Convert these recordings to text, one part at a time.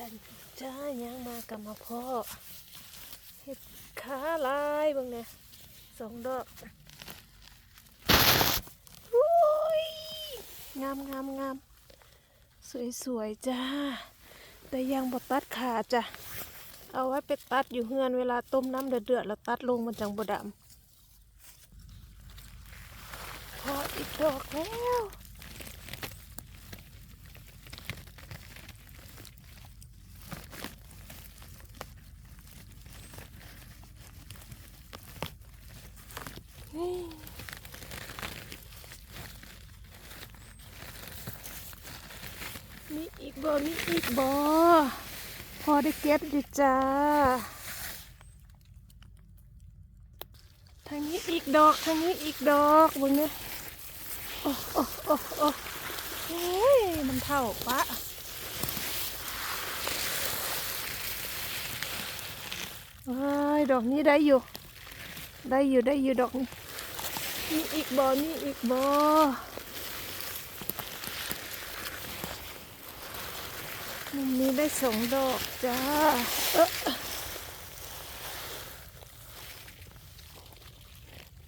จันจ้ายังมากับมาพ่อเห็ดขาลายเบางเนี่ยสองดอกอุ้ยงามงามงามสวยสวยจ้า แต่ยังบดตัดขาจ้ะ เอาไว้ไปตัดอยู่เฮือนเวลาต้มน้ำเดือดๆแล้วตัดลงมันจังบดำพออีกดอกแล้ว มีอีกบ่มีอีกบ่พอได้เก็บอยู่จ้า ทางนี้อีกดอก ทางนี้อีกดอกบนนี้โอ้โอ้โอ้โอ้เฮ้ยมันเท่าปะเฮ้ยดอกนี้ได้อยู่ ได้อยู่ได้อยู่ดอกนี้มีอีกบ่มีอีกบ่ มุมนี้ได้สองดอกจ้า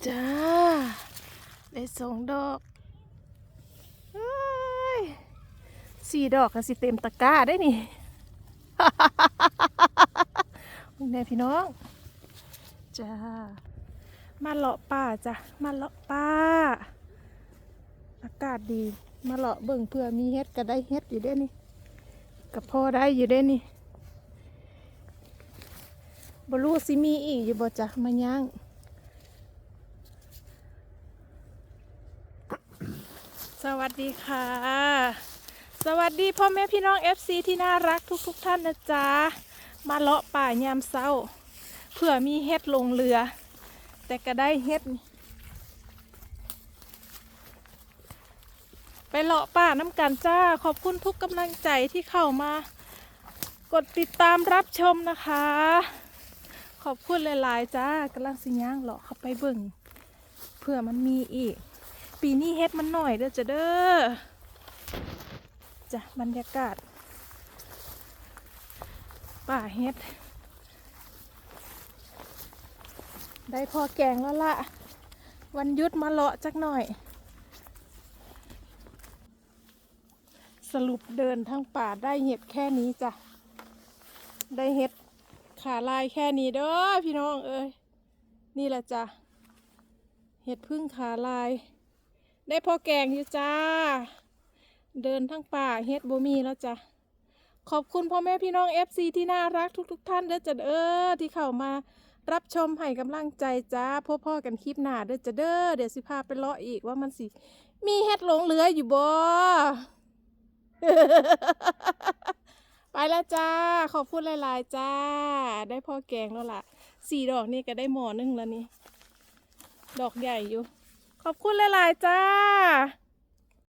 จ้า ได้สองดอกสี่ดอกก็สิเต็มตะกร้าได้นี่มึงแน่พี่น้อง จ้า มาเลาะป่าจ้ะ มาเลาะป่า อากาศดี มาเลาะเบิ่งเพื่อมีเฮ็ดก็ได้เฮ็ดอยู่ด้วยนี่ กับพ่อได้อยู่เด้นี่บรู้สิมีอีกอยู่บ่จ้ะมาย่างสวัสดีค่ะ สวัสดีพ่อแม่พี่น้อง FC ที่น่ารักทุกๆทท่านนะจ๊ะ มาเลาะป่ายามเช้าเพื่อมีเฮ็ดลงเรือ แต่ก็ได้เฮ็ดนี่ ไปเลาะป่าน้ำกันจ้า ขอบคุณทุกกำลังใจที่เข้ามา กดติดตามรับชมนะคะ ขอบคุณหลายๆจ้ากำลังสิย่างเลาะเข้าไปเบิ่งเพื่อมันมีอีก ปีนี้เฮ็ดมันหน่อยเด้อจ้ะเด้อจ้ะบรรยากาศ ป่าเฮ็ด ได้พอแกงแล้วล่ะ วันยุดมาเลาะจักหน่อย สรุปเดินทั้งป่าได้เห็ดแค่นี้จ้ะ ได้เห็ดขาลายแค่นี้เด้อพี่น้องเอ้ยนี่แหละจ้ะ เห็ดพึ่งขาลาย ได้พอแกงอยู่จ้า เดินทั้งป่าเห็ดบ่มีแล้วจ้ะ ขอบคุณพ่อแม่พี่น้อง FC ที่น่ารักทุก ๆทท่านเด้อจ้ะเดอที่เข้ามารับชมให้กำลังใจจ้าพบพ่อกันคลิปหน้าเด้อจะเด้อเดี๋ยวสิพาไปเลาะอีกว่ามันสิ มีเฮ็ดหลงเหลืออยู่บ่ ไปแล้วจ้า ขอบคุณหลาย ๆ จ้า ได้พ่อแกงแล้วล่ะ สี่ดอกนี่ก็ได้หมอหนึงแล้วนี่ ดอกใหญ่อยู่ ขอบคุณหลาย ๆ จ้า